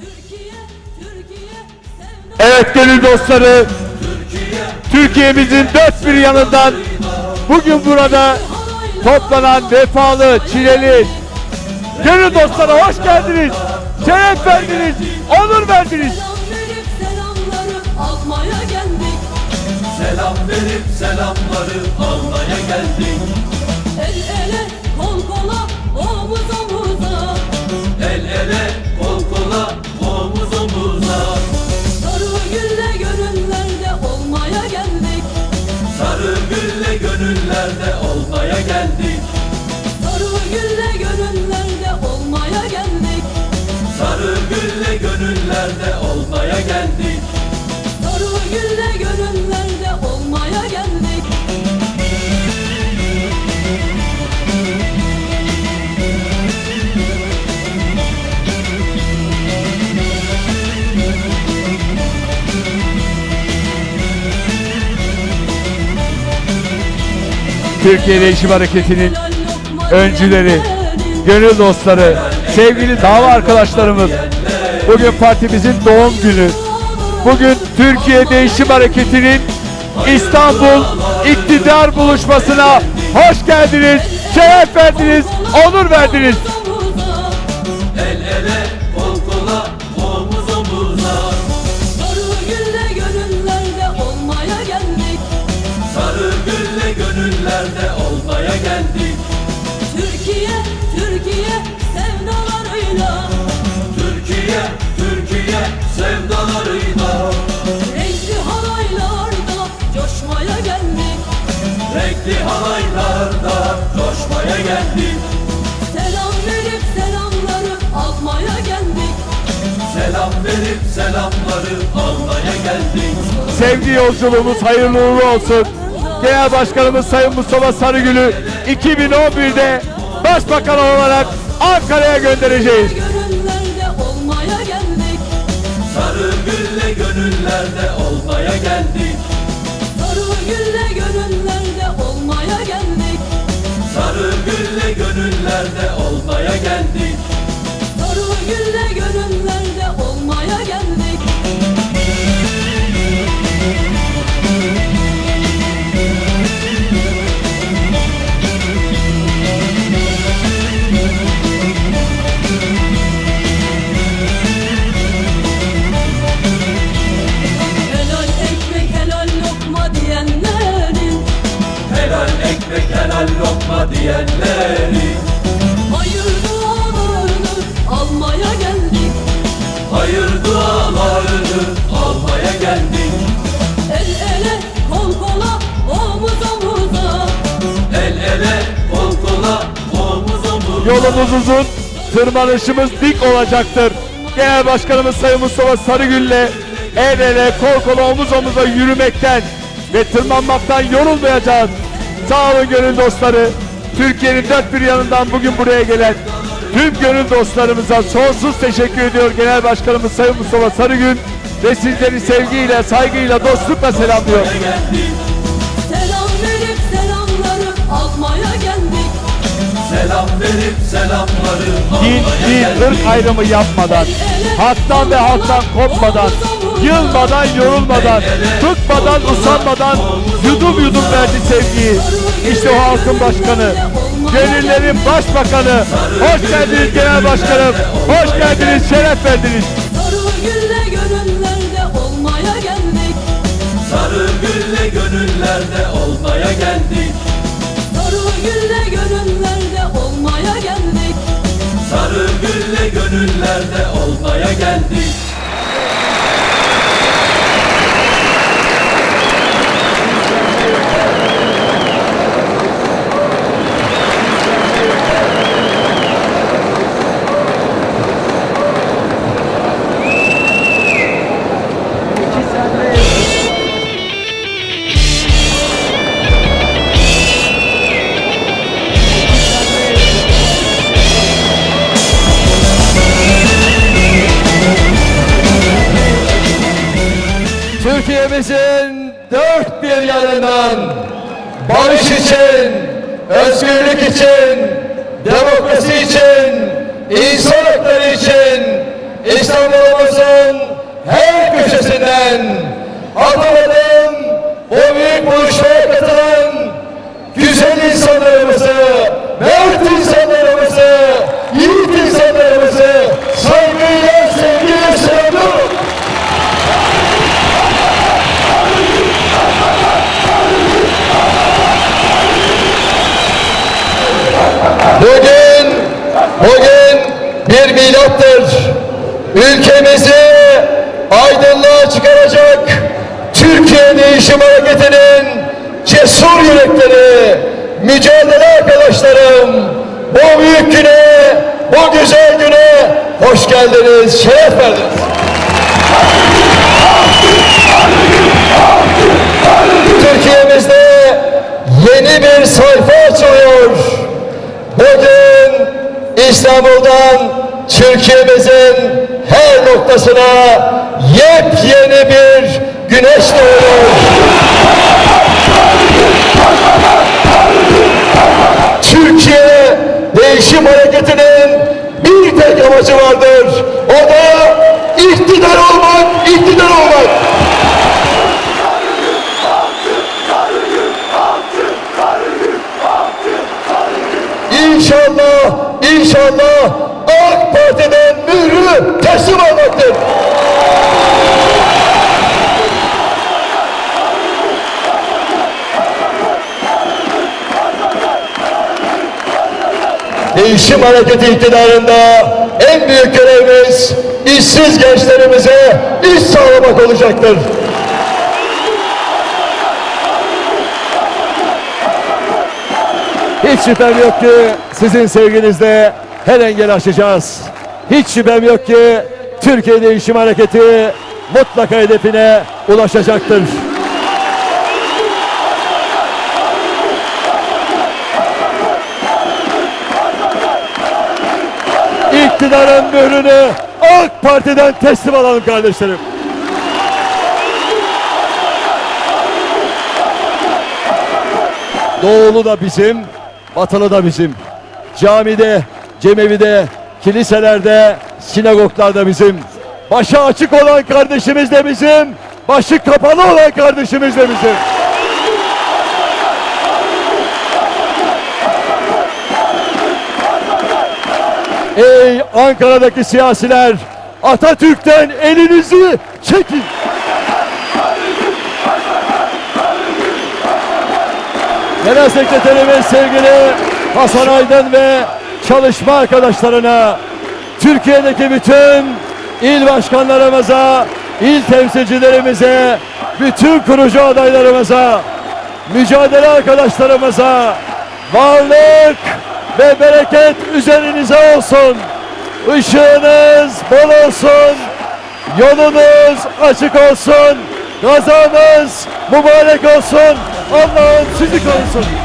Türkiye, Türkiye, Evet gönül dostları, Türkiye'mizin dört bir yanından bugün burada toplanan vefalı, çileli gönül dostlara hoş geldiniz. Şeref verdiniz, onur verdiniz. selam verip selamları almaya geldik. Türkiye Değişim Hareketi'nin öncüleri, gönül dostları, sevgili dava arkadaşlarımız, bugün partimizin doğum günü. Bugün Türkiye Değişim Hareketi'nin İstanbul İktidar Buluşması'na hoş geldiniz, şeref verdiniz, onur verdiniz. Selam verip selamları almaya geldik Sevgi yolculuğumuz hayırlı uğurlu olsun. Genel Başkanımız Sayın Mustafa Sarıgül'ü 2011'de Başbakan olarak Ankara'ya göndereceğiz. Gönüllerde olmaya geldik. Sarı gülle gönüllerde olmaya geldik Sarı gülle gönüllerde olmaya geldik. Sarı gülle gönüllerde olmaya geldik Gülle gönüllerde olmaya geldik. Helal ekmek helal lokma diyenlerin Helal ekmek helal lokma diyenleri Yolumuz uzun, tırmanışımız dik olacaktır. Genel Başkanımız Sayın Mustafa Sarıgül'le el ele, kol kola, omuz omuza yürümekten ve tırmanmaktan yorulmayacağız. Sağ olun gönül dostları. Türkiye'nin dört bir yanından bugün buraya gelen tüm gönül dostlarımıza sonsuz teşekkür ediyor Genel Başkanımız Sayın Mustafa Sarıgül ve sizleri sevgiyle, saygıyla, dostlukla selamlıyor. Selam verip selamları din, din, ırk ayrımı yapmadan, haktan ve halktan kopmadan, yılmadan, yorulmadan, bıkmadan, usanmadan yudum yudum verdi sevgiyi. İşte o halkın başkanı, gönüllerin başbakanı. Hoş geldiniz genel başkanım, hoş geldiniz, şeref verdiniz. Sarı gülle gönüllerde olmaya geldik. Gönüllerde olmaya geldik Türkiye'mizin dört bir yanından barış için, özgürlük için, demokrasi için, insan hakları için İstanbul'umuzun her köşesinden adım cesur yürekleri, mücadele arkadaşlarım, bu büyük güne, bu güzel güne hoş geldiniz, şeref verdiniz. Türkiye'mizde yeni bir sayfa açılıyor. Bugün İstanbul'dan Türkiye'mizin her noktasına yepyeni bir güneş doğuyor. Türkiye Değişim Hareketi'nin bir tek amacı vardır. O da iktidar olmak, iktidar olmak. İnşallah, inşallah AK Parti'den mührü teslim almaktır. Değişim Hareketi iktidarında en büyük görevimiz işsiz gençlerimize iş sağlamak olacaktır. Hiç şüphem yok ki sizin sevginizle her engel aşacağız. Hiç şüphem yok ki Türkiye Değişim Hareketi mutlaka hedefine ulaşacaktır. İktidarın mührünü AK Parti'den teslim alalım kardeşlerim. Doğulu da bizim, batılı da bizim. Camide, cemevide, kiliselerde, sinagoglarda bizim. Başı açık olan kardeşimiz de bizim, başı kapalı olan kardeşimiz de bizim. Ey Ankara'daki siyasiler, Atatürk'ten elinizi çekin. Genel Sekreterimiz sevgili Hasan Aydın ve çalışma arkadaşlarına, Türkiye'deki bütün il başkanlarımıza, il temsilcilerimize, bütün kurucu adaylarımıza, mücadele arkadaşlarımıza varlık ve bereket üzerinize olsun. Işığınız bol olsun. Yolunuz açık olsun. Gazanız mübarek olsun. Allah'ın sizi korusun.